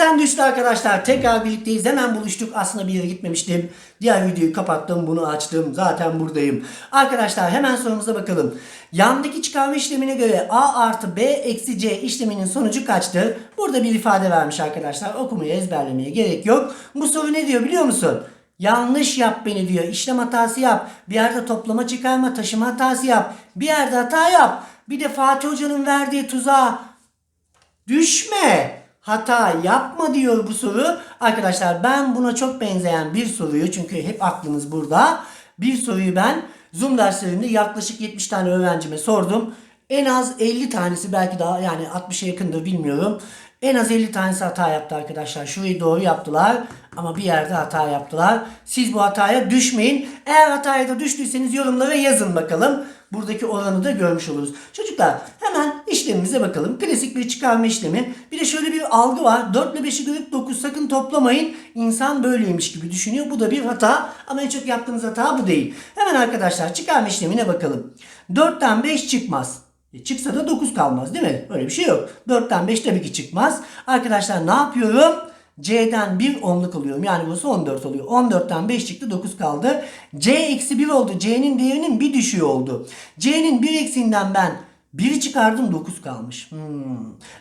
sen düştü arkadaşlar. Tekrar birlikteyiz. Hemen buluştuk. Aslında bir yere gitmemiştim. Diğer videoyu kapattım. Bunu açtım. Zaten buradayım. Arkadaşlar hemen sorumuza bakalım. Yandaki çıkarma işlemine göre A artı B eksi C işleminin sonucu kaçtır? Burada bir ifade vermiş arkadaşlar. Okumaya ezberlemeye gerek yok. Bu soru ne diyor biliyor musun? Yanlış yap beni diyor. İşlem hatası yap. Bir yerde toplama çıkarma taşıma hatası yap. Bir yerde hata yap. Bir de Fatih Hoca'nın verdiği tuzağa düşme. Hata yapma diyor bu soru. Arkadaşlar ben buna çok benzeyen bir soruyu çünkü hep aklımız burada. Bir soruyu ben Zoom derslerinde yaklaşık 70 tane öğrencime sordum. En az 50 tanesi belki daha yani 60'a yakındır bilmiyorum. En az 50 tanesi hata yaptı arkadaşlar. Şurayı doğru yaptılar ama bir yerde hata yaptılar. Siz bu hataya düşmeyin. Eğer hataya da düştüyseniz yorumlara yazın bakalım. Buradaki oranı da görmüş oluruz. Çocuklar hemen işlemimize bakalım. Klasik bir çıkarma işlemi. Bir de şöyle bir algı var. 4 ile 5'i görüp 9 sakın toplamayın. İnsan böyleymiş gibi düşünüyor. Bu da bir hata. Ama en çok yaptığınız hata bu değil. Hemen arkadaşlar çıkarma işlemine bakalım. 4'ten 5 çıkmaz. E çıksa da 9 kalmaz değil mi? Öyle bir şey yok. 4'ten 5 tabii ki çıkmaz. Arkadaşlar ne yapıyorum? C'den 1 onluk alıyorum. Yani burası 14 oluyor. 14'ten 5 çıktı 9 kaldı. C eksi 1 oldu. C'nin değerinin bir düşüğü oldu. C'nin 1 eksiğinden ben 1'i çıkardım 9 kalmış. Hmm.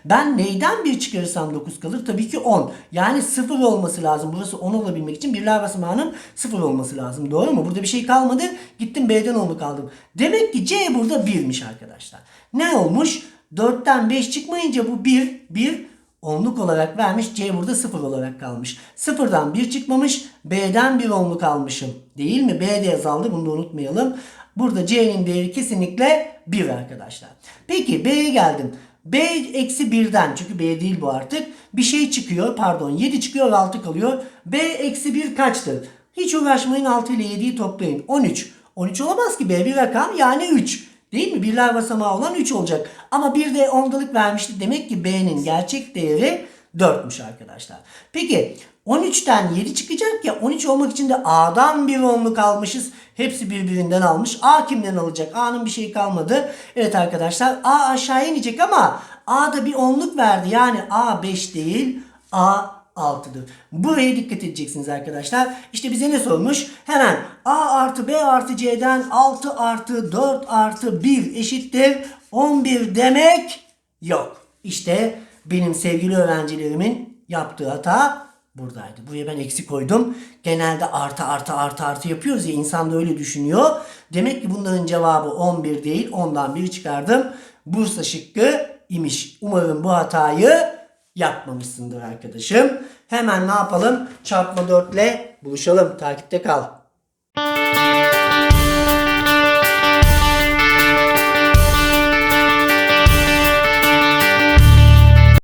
Ben neyden 1 çıkarırsam 9 kalır? Tabii ki 10. Yani 0 olması lazım. Burası 10 olabilmek için birler basamağının 0 olması lazım. Doğru mu? Burada bir şey kalmadı. Gittim B'den 10'luk aldım. Demek ki C burada 1'miş arkadaşlar. Ne olmuş? 4'ten 5 çıkmayınca bu 1, 1 onluk olarak vermiş. C burada 0 olarak kalmış. 0'dan 1 çıkmamış. B'den 1 onluk almışım. Değil mi? B de azaldı. Bunu da unutmayalım. Burada C'nin değeri kesinlikle 1 arkadaşlar. Peki B'ye geldim. B eksi 1'den çünkü B değil bu artık. Bir şey çıkıyor pardon 7 çıkıyor 6 kalıyor. B eksi 1 kaçtır? Hiç uğraşmayın 6 ile 7'yi toplayın. 13. 13 olamaz ki B bir rakam yani 3. Değil mi? Birler basamağı olan 3 olacak. Ama bir de ondalık vermişti. Demek ki B'nin gerçek değeri 4'müş arkadaşlar. Peki 13'ten 7 çıkacak ya 13 olmak için de A'dan bir onluk almışız. Hepsi birbirinden almış. A kimden alacak? A'nın bir şey kalmadı. Evet arkadaşlar A aşağıya inecek ama A'da bir onluk verdi. Yani A 5 değil A 6'dır. Buraya dikkat edeceksiniz arkadaşlar. İşte bize ne sormuş? Hemen A artı B artı C'den 6 artı 4 artı 1 eşittir 11 demek yok. İşte benim sevgili öğrencilerimin yaptığı hata buradaydı. Buraya ben eksi koydum. Genelde artı artı artı artı yapıyoruz ya insan da öyle düşünüyor. Demek ki bunların cevabı 11 değil 10'dan 1 çıkardım. Bursa şıkkı imiş. Umarım bu hatayı yapmamışsındır arkadaşım. Hemen ne yapalım? Çarpma 4 ile buluşalım. Takipte kal.